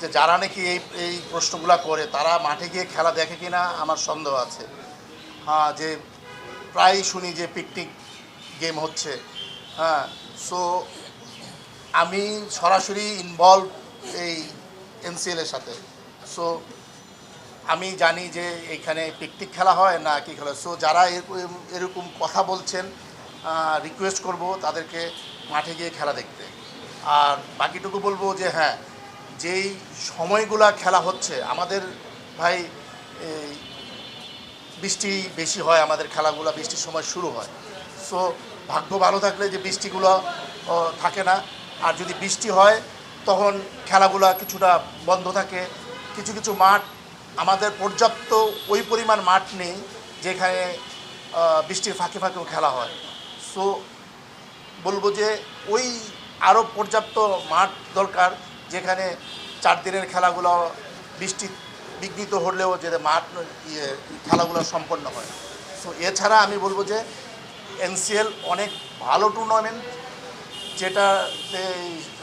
যে যারা নাকি এই এই প্রশ্নগুলো করে, তারা মাঠে গিয়ে খেলা দেখে কিনা আমার সন্দেহ আছে। হ্যাঁ যে প্রায় শুনি যে পিকনিক গেম হচ্ছে। হ্যাঁ সো আমি সরাসরি ইনভলভ এই এনসিএলের সাথে। সো আমি জানি যে এখানে পিকনিক খেলা হয় না কি খেলা সো যারা এরকম এরকম কথা বলছেন রিকোয়েস্ট করব তাদেরকে মাঠে গিয়ে খেলা দেখতে। আর বাকিটুকু বলব যে হ্যাঁ যেই সময়গুলা খেলা হচ্ছে, আমাদের ভাই বৃষ্টি বেশি হয়, আমাদের খেলাগুলো বৃষ্টির সময় শুরু হয়। সো ভাগ্য ভালো থাকলে যে বৃষ্টিগুলো থাকে না। আর যদি বৃষ্টি হয়, তখন খেলাগুলা কিছুটা বন্ধ থাকে। কিছু কিছু মাঠ, আমাদের পর্যাপ্ত ওই পরিমাণ মাঠ নেই, যেখানে বৃষ্টির ফাঁকে ফাঁকেও খেলা হয়। সো বলব যে ওই আরও পর্যাপ্ত মাঠ দরকার। যেখানে চার দিনের খেলাগুলো বৃষ্টি বিঘ্নিত হলেও যে মাঠ ইয়ে খেলাগুলো সম্পন্ন হয়। সো এছাড়া আমি বলব যে এনসিএল অনেক ভালো টুর্নামেন্ট যেটাতে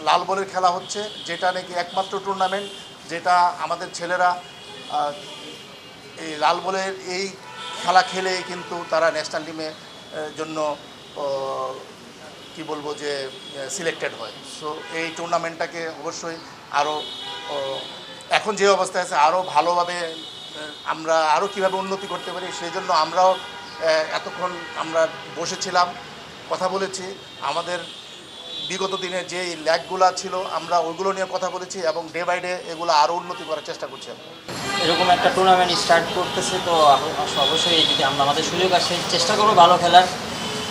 লাল বলের খেলা হচ্ছে, যেটা নাকি একমাত্র টুর্নামেন্ট যেটা আমাদের ছেলেরা এই লাল বলের এই খেলা খেলে কিন্তু তারা ন্যাশনাল টিমের জন্য কি বলব যে সিলেক্টেড হয়। সো এই টুর্নামেন্টটাকে অবশ্যই আরও এখন যে অবস্থায় আছে আরও ভালোভাবে আমরা আরও কীভাবে উন্নতি করতে পারি, সেই জন্য আমরাও এতক্ষণ আমরা বসেছিলাম, কথা বলেছি। আমাদের বিগত দিনে যে ল্যাগগুলো ছিল, আমরা ওইগুলো নিয়ে কথা বলেছি এবং ডে বাই ডে এগুলো আরও উন্নতি করার চেষ্টা করছি। এরকম একটা টুর্নামেন্ট স্টার্ট করতেছে, তো অবশ্যই যদি আমরা আমাদের সুযোগ আসে, চেষ্টা করব ভালো খেলার।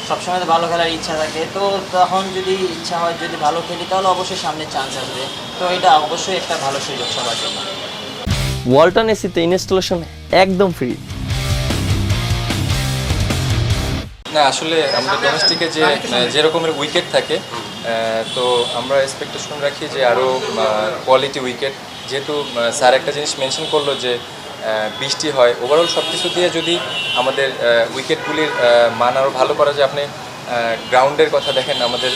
সবসময় তো ভালো খেলার ইচ্ছা থাকে। তো তখন যদি ইচ্ছা হয় যদি ভালো খেলি তাহলে অবশ্যই সামনে চান্স আসবে। তো এটা অবশ্যই একটা ভালো সুযোগ সবার জন্য। ওয়ালটন এসিতে ইনস্টলেশন একদম ফ্রি না আসলে আমাদের ডোমেস্টিকে যে যে রকমের উইকেট থাকে আহ, তো আমরা এক্সপেকটেশন রাখি যে আরও কোয়ালিটি উইকেট যেহেতু স্যার একটা জিনিস মেনশন করল যে বৃষ্টি হয় ওভারঅল সব কিছু দিয়ে যদি আমাদের উইকেটগুলির মান আরও ভালো করা যায়, আপনি গ্রাউন্ডের কথা দেখেন, আমাদের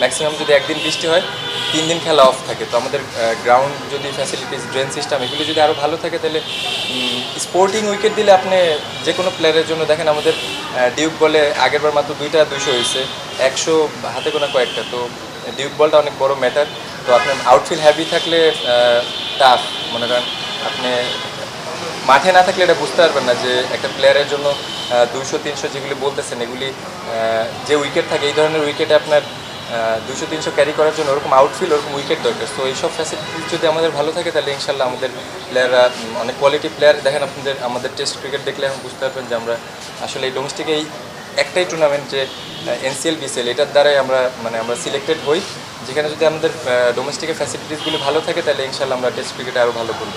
ম্যাক্সিমাম যদি একদিন বৃষ্টি হয়, তিন দিন খেলা অফ থাকে। তো আমাদের গ্রাউন্ড যদি ফ্যাসিলিটিস ড্রেন সিস্টেম এগুলি যদি আরও ভালো থাকে, তাহলে স্পোর্টিং উইকেট দিলে আপনি যে কোনো প্লেয়ারের জন্য দেখেন, আমাদের ডিউক বলে আগেরবার মাত্র দুইটা দুইশো হয়েছে, একশো হাতে গোনা কয়েকটা। তো ডিউক বলটা অনেক বড় ম্যাটার তো আপনার আউটফিল হ্যাভি থাকলে টাফ মনে করেন, আপনি মাঠে না থাকলে এটা বুঝতে পারবেন না যে একটা প্লেয়ারের জন্য দুশো তিনশো যেগুলি বলতেছেন, এগুলি যে উইকেট থাকে, এই ধরনের উইকেটে আপনার দুশো তিনশো ক্যারি করার জন্য ওরকম আউটফিল ওরকম উইকেট দরকার। তো এইসব ফ্যাসিলিটি যদি আমাদের ভালো থাকে, তাহলে ইনশাল্লাহ আমাদের প্লেয়াররা অনেক কোয়ালিটি প্লেয়ার দেখেন আপনাদের, আমাদের টেস্ট ক্রিকেট দেখলে এখন বুঝতে পারবেন যে আমরা আসলে এই ডোমেস্টিক এই একটাই টুর্নামেন্ট যে এনসিএল বিসিএল এটার দ্বারাই আমরা মানে আমরা সিলেক্টেড হই। যেখানে যদি আমাদের ডোমেস্টিকের ফ্যাসিলিটিসগুলি ভালো থাকে, তাহলে ইনশাল্লাহ আমরা টেস্ট ক্রিকেটে আরও ভালো করব।